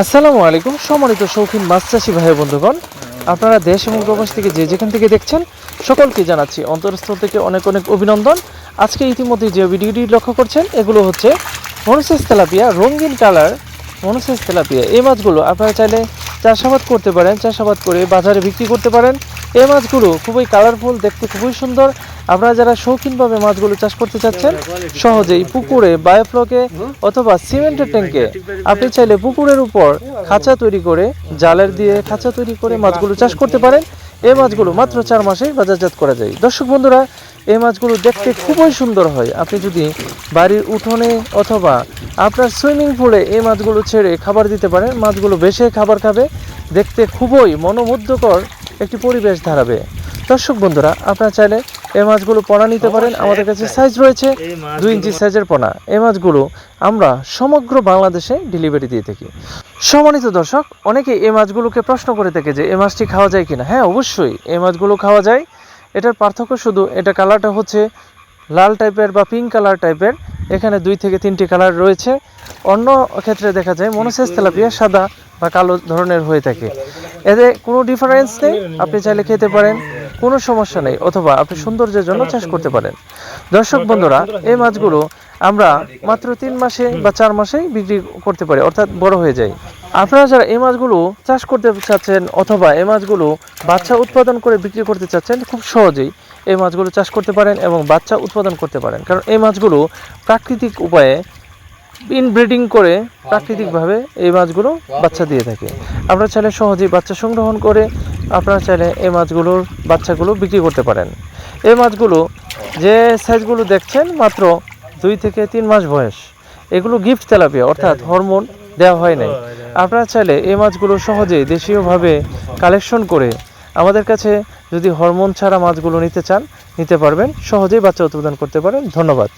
আসসালামু আলাইকুম। সম্মানিত শৌখিন মাছ চাষি ভাই বন্ধুগণ, আপনারা দেশ এবং প্রবাস থেকে যে যেখান থেকে দেখছেন, সকলকে জানাচ্ছি অন্তরস্থল থেকে অনেক অনেক অভিনন্দন। আজকে ইতিমধ্যে যে ভিডিওটি লক্ষ্য করছেন, এগুলো হচ্ছে মনুসেস তেলাপিয়া রঙিন কালার মনুসেস তেলাপিয়া। এই মাছগুলো আপনারা চাইলে চাষাবাদ করতে পারেন, চাষাবাদ করে বাজারে বিক্রি করতে পারেন। এই মাছগুলো খুবই কালারফুল দেখতে খুবই সুন্দর। আপনারা যারা শৌখিনভাবে মাছগুলো চাষ করতে চাচ্ছেন, সহজেই পুকুরে বায়োফ্লকে অথবা সিমেন্টের ট্যাঙ্কে আপনি চাইলে পুকুরের উপর খাঁচা তৈরি করে, জালের দিয়ে খাঁচা তৈরি করে মাছগুলো চাষ করতে পারেন। এই মাছগুলো মাত্র চার মাসেই বাজারজাত করা যায়। দর্শক বন্ধুরা এই মাছগুলো দেখতে খুবই সুন্দর হয়। আপনি যদি বাড়ির উঠোনে অথবা আপনার সুইমিং পুলে এই মাছগুলো ছেড়ে খাবার দিতে পারেন মাছগুলো বেশি খাবার খাবে দেখতে খুবই মনোমুগ্ধকর একটি পরিবেশ ধারাবে দর্শক বন্ধুরা আপনারা চাইলে এই মাছগুলো পোনা নিতে পারেন। আমাদের কাছে সাইজ রয়েছে দুই ইঞ্চি সাইজের পোনা। এই মাছগুলো আমরা সমগ্র বাংলাদেশে ডেলিভারি দিয়ে থাকি। সম্মানিত দর্শক অনেকে এই মাছগুলোকে প্রশ্ন করে থাকে যে এই মাছটি খাওয়া যায় কিনা? হ্যাঁ অবশ্যই এই মাছগুলো খাওয়া যায়। এটার পার্থক্য শুধু এটা কালারটা হচ্ছে লাল টাইপের বা পিঙ্ক কালার টাইপের এখানে দুই থেকে তিনটি কালার রয়েছে। অন্য ক্ষেত্রে দেখা যায় মনোসেস তেলাপিয়া সাদা বা কালো ধরনের হয়ে থাকে। এতে কোনো ডিফারেন্স নেই, আপনি চাইলে খেতে পারেন, কোনো সমস্যা নেই, অথবা আপনি সৌন্দর্যের জন্য চাষ করতে পারেন। দর্শক বন্ধুরা, এই মাছগুলো আমরা মাত্র তিন মাসে বা চার মাসেই বিক্রি করতে পারি, অর্থাৎ বড় হয়ে যায়। আপনারা যারা এই মাছগুলো চাষ করতে চাচ্ছেন অথবা এই মাছগুলো বাচ্চা উৎপাদন করে বিক্রি করতে চাচ্ছেন, খুব সহজেই এই মাছগুলো চাষ করতে পারেন এবং বাচ্চা উৎপাদন করতে পারেন। কারণ এই মাছগুলো প্রাকৃতিক উপায়ে ইনব্রিডিং করে প্রাকৃতিকভাবে এই মাছগুলো বাচ্চা দিয়ে থাকে। আপনারা চাইলে সহজেই বাচ্চা সংগ্রহণ করে আপনারা চাইলে এই মাছগুলোর বাচ্চাগুলো বিক্রি করতে পারেন। এই মাছগুলো যে সাইজগুলো দেখছেন, মাত্র দুই থেকে তিন মাস বয়স। এগুলো গিফট তেলাপিয়া, অর্থাৎ হরমোন দেওয়া হয় নাই। আপনারা চাইলে এই মাছগুলো সহজেই দেশীয়ভাবে কালেকশন করে আমাদের কাছে যদি হরমোন ছাড়া মাছগুলো নিতে চান, নিতে পারবেন। সহজেই বাচ্চা উৎপাদন করতে পারেন। ধন্যবাদ।